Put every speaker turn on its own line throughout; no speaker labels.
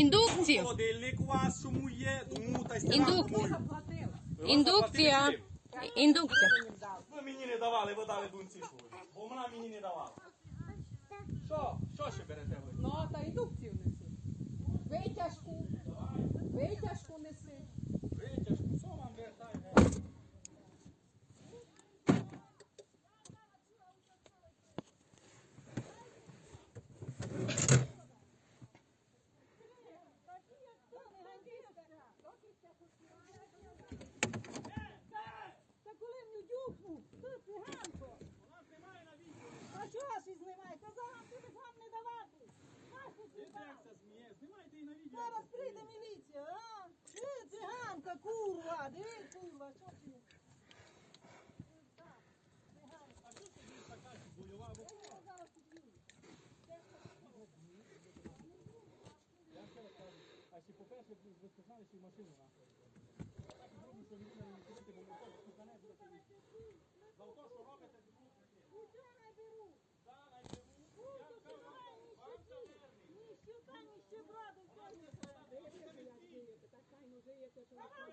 Індукцію.
Холодильник у вас чому є, тому та й
Індук-
мою.
Заплатила.
Індукція. Індукція.
Ви мені не давали, ви дали дунці. Бо вона мені не давала. Що? Що ще берете ви?
Ну, та індукцію неси. Витяжку. Витяжку неси.
Витяжку, що вам вертає?
Та коли дюхнув, ти циганко. А чого ж і знімай? Казала, ти б вам не давати. Нащо знімати?
Знімайте і на відео.
Зараз прийде міліція, а? Ти циганка, курва, диви, курва, що ти?
А ще по-перше, ви сказали, що машину нахуй. Так зроблю, що від мене не купити, бо мотор стукане буде повісти. За то, що робите,
Нічого не беру.
да, найберу. Я
Тут
кажу,
немає ні щуки, ні щука, ні щеброду, все не треба.
Та вам що треба? Добре,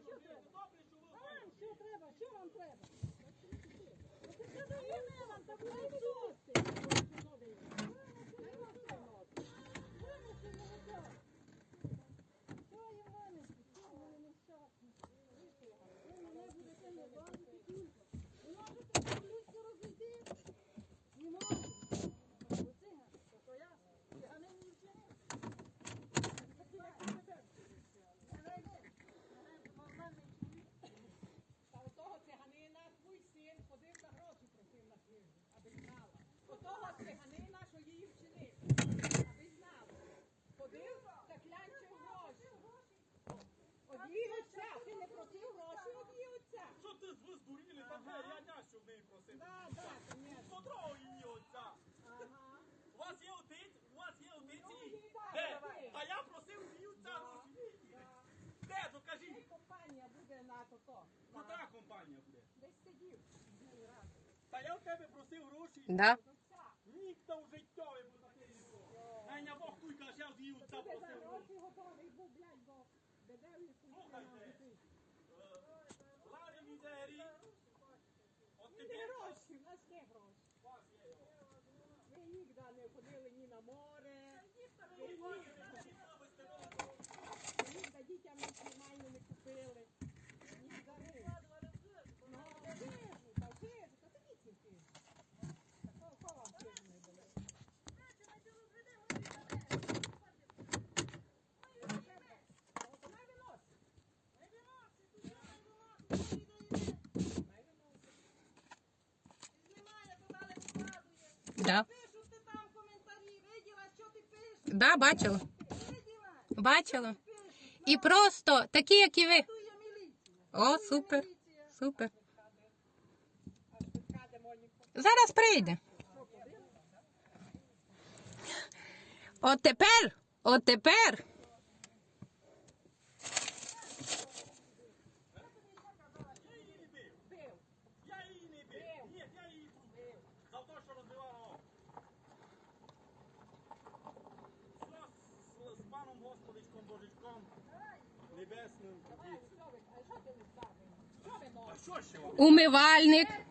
що ви
вам що треба? Що вам треба? Що вам таку відсутки? Що є в мене? Що в мене нещасне? Ви мене будете не бачити тільки. Ви можете по-людськи розійти? Не можете. Оце, то я. А не мені вчинив.
Та у того циганина твій син ходив за гроші просив на службу, аби знала. У того циганина, що її вчинив, аби знала. Ходив та клянчив гроші. Од її отця, ти не просив гроші від її отця.
Що ти ви вже я нящу в неї просив.
Да, да, конечно.
Котрого її отця?
Ага.
У вас є отець? У вас є отець?
Ну,
її?
їй
Де?
давай.
А я просив її отця гроші. Де?
І
Докажіть.
компанія буде на то-то.
Котра компанія буде?
Десь сидів. другий раз.
Та я в тебе просив гроші.
Да.
Отця.
Ніхто в життя не буде таке ніхто. Найня Бог туй каже, я з її отця
Ти за
просив гроші.
гроші готовий був, блядь, бо бедеві
Слухайте.
Не гроші, в нас є гроші. Ми ніколи не ходили ні на море, ні-
бачите, ви всі вивезте мене.
ви ніколи дітям нормально не купили. Ні за гроші. Ну, жижу, та жижу, та тоді ці жижу. Такого кого вам жижу не було? От вона виносить. Вона виносить.
Знімає, то далі показує.
Да.
Пишуть ти там коментарі, виділа, що ти пишеш?
Да, бачила. Бачила. І просто такі, як і ви. О, супер. Супер. Зараз прийде. От тепер, от тепер.
Бив.
Я її не бив. Ні, я її бив. За те, що розбивала око. Що з, з паном Господичком Божичком Небесним.
Давай, що ви, а що ти не ставиш? Що ви
А
носите?
що ще вам?
Умивальник.
Зеркало, блядь, із вами, що ви носите?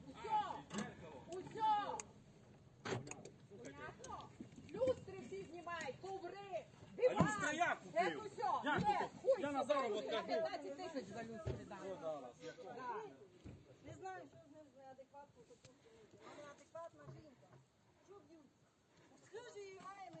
Усьо, усьо. Понятно? Люстри всі знімай, коври, диван.
люстри я купив. Я купив.
хуй
Я на кажу.
15 тисяч за люстри дам.
Зараз.
Не знаю, що з ним чинити. Вона адекватна жінка. Що б'ють? Скажи, маємо